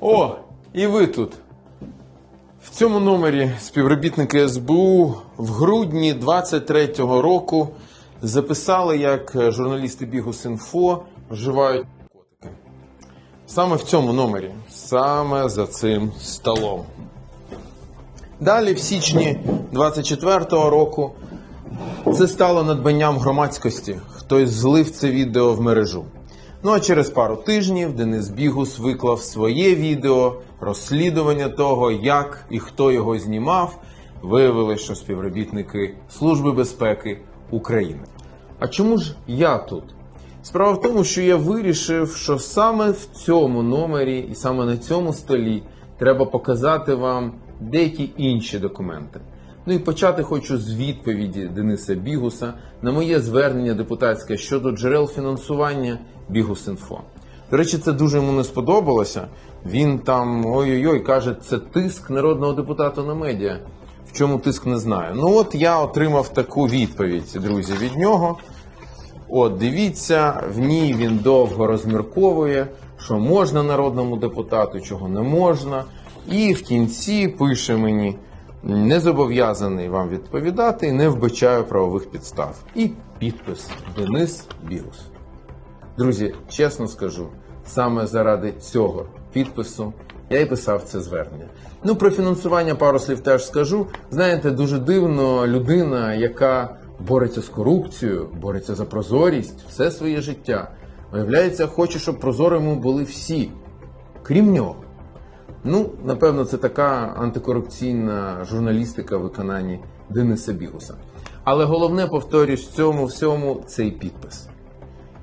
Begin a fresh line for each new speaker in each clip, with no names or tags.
О, і ви тут. В цьому номері співробітники СБУ в грудні 23-го року записали, як журналісти Бігус.Інфо вживають наркотики. Саме в цьому номері, саме за цим столом. Далі, в січні 24-го року, це стало надбанням громадськості. Хтось злив це відео в мережу. Ну а через пару тижнів Денис Бігус виклав своє відео розслідування того, як і хто його знімав. Виявилось, що співробітники Служби безпеки України. А чому ж я тут? Справа в тому, що я вирішив, що саме в цьому номері і саме на цьому столі треба показати вам деякі інші документи. Ну і почати хочу з відповіді Дениса Бігуса на моє звернення депутатське щодо джерел фінансування Бігус.Інфо. До речі, це дуже йому не сподобалося. Він там ой-ой-ой каже, це тиск народного депутата на медіа. В чому тиск не знаю. Ну от я отримав таку відповідь, друзі, від нього. От, дивіться, в ній він довго розмірковує, що можна народному депутату, чого не можна. І в кінці пише мені: не зобов'язаний вам відповідати, і не вбачаю правових підстав. І підпис Денис Бігус. Друзі, чесно скажу, саме заради цього підпису я і писав це звернення. Ну, про фінансування пару слів теж скажу. Знаєте, дуже дивно людина, яка бореться з корупцією, бореться за прозорість все своє життя. Виявляється, хоче, щоб прозорими були всі, крім нього. Ну, напевно, це така антикорупційна журналістика в виконанні Дениса Бігуса. Але головне, повторюсь, в цьому всьому цей підпис.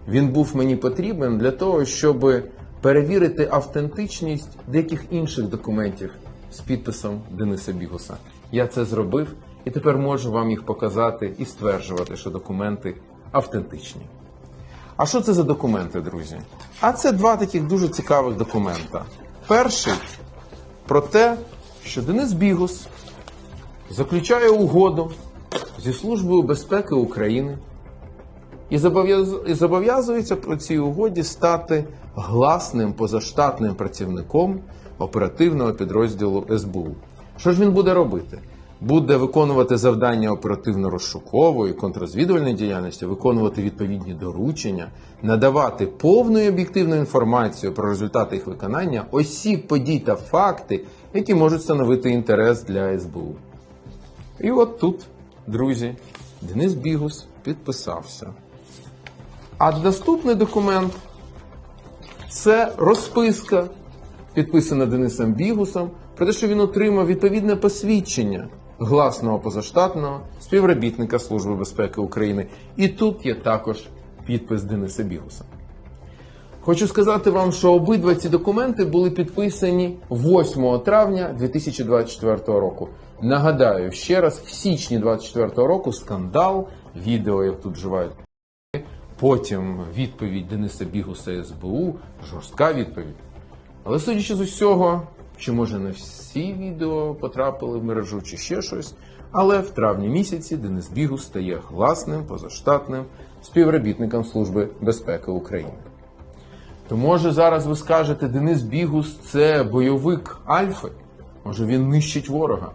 Він був мені потрібен для того, щоб перевірити автентичність деяких інших документів з підписом Дениса Бігуса. Я це зробив і тепер можу вам їх показати і стверджувати, що документи автентичні. А що це за документи, друзі? А це два таких дуже цікавих документа. Перший про те, що Денис Бігус заключає угоду зі Службою безпеки України і зобов'яз- і зобов'язується про цій угоді стати гласним позаштатним працівником оперативного підрозділу СБУ. Що ж він буде робити? Буде виконувати завдання оперативно-розшукової, контррозвідувальної діяльності, виконувати відповідні доручення, надавати повну і об'єктивну інформацію про результати їх виконання, осіб, подій та факти, які можуть становити інтерес для СБУ. І от тут, друзі, Денис Бігус підписався. А наступний документ це розписка, підписана Денисом Бігусом, про те, що він отримав відповідне посвідчення гласного позаштатного співробітника Служби безпеки України. І тут є також підпис Дениса Бігуса. Хочу сказати вам, що обидва ці документи були підписані 8 травня 2024 року. Нагадаю ще раз, в січні 2024 року скандал, відео, як тут вживають Потім відповідь Дениса Бігуса СБУ, жорстка відповідь. Але судячи з усього, чи може не всі відео потрапили в мережу, чи ще щось. Але в травні місяці Денис Бігус стає гласним позаштатним співробітником Служби безпеки України. То може зараз ви скажете, Денис Бігус це бойовик Альфи? Може він нищить ворога?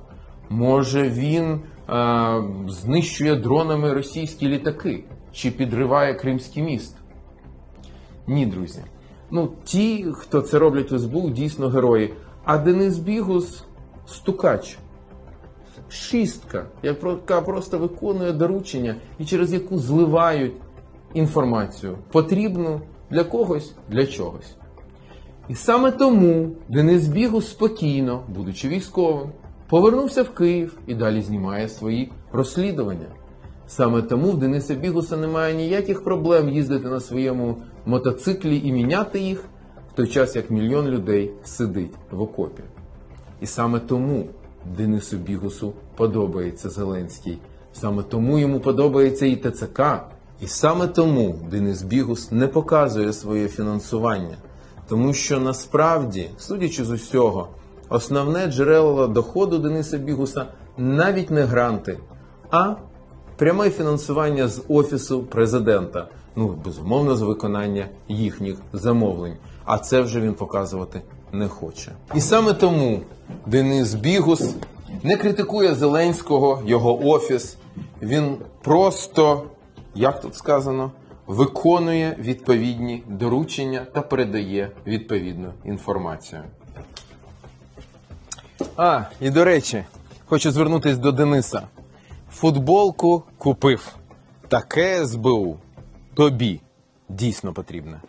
Може він е, знищує дронами російські літаки чи підриває Кримський міст? Ні, друзі. Ну, ті, хто це роблять в СБУ, дійсно герої. А Денис Бігус стукач. Шістка, яка просто виконує доручення і через яку зливають інформацію, потрібну для когось, для чогось. І саме тому Денис Бігус спокійно, будучи військовим, повернувся в Київ і далі знімає свої розслідування. Саме тому в Дениса Бігуса немає ніяких проблем їздити на своєму мотоциклі і міняти їх, в той час як мільйон людей сидить в окопі. І саме тому Денису Бігусу подобається Зеленський. Саме тому йому подобається і ТЦК. І саме тому Денис Бігус не показує своє фінансування. Тому що насправді, судячи з усього, основне джерело доходу Дениса Бігуса навіть не гранти, а пряме фінансування з офісу президента. Ну, безумовно, з виконання їхніх замовлень. А це вже він показувати не хоче. І саме тому Денис Бігус не критикує Зеленського, його офіс. Він просто, як тут сказано, виконує відповідні доручення та передає відповідну інформацію. А, і до речі, хочу звернутися до Дениса. Футболку купив. Таке СБУ тобі дійсно потрібне.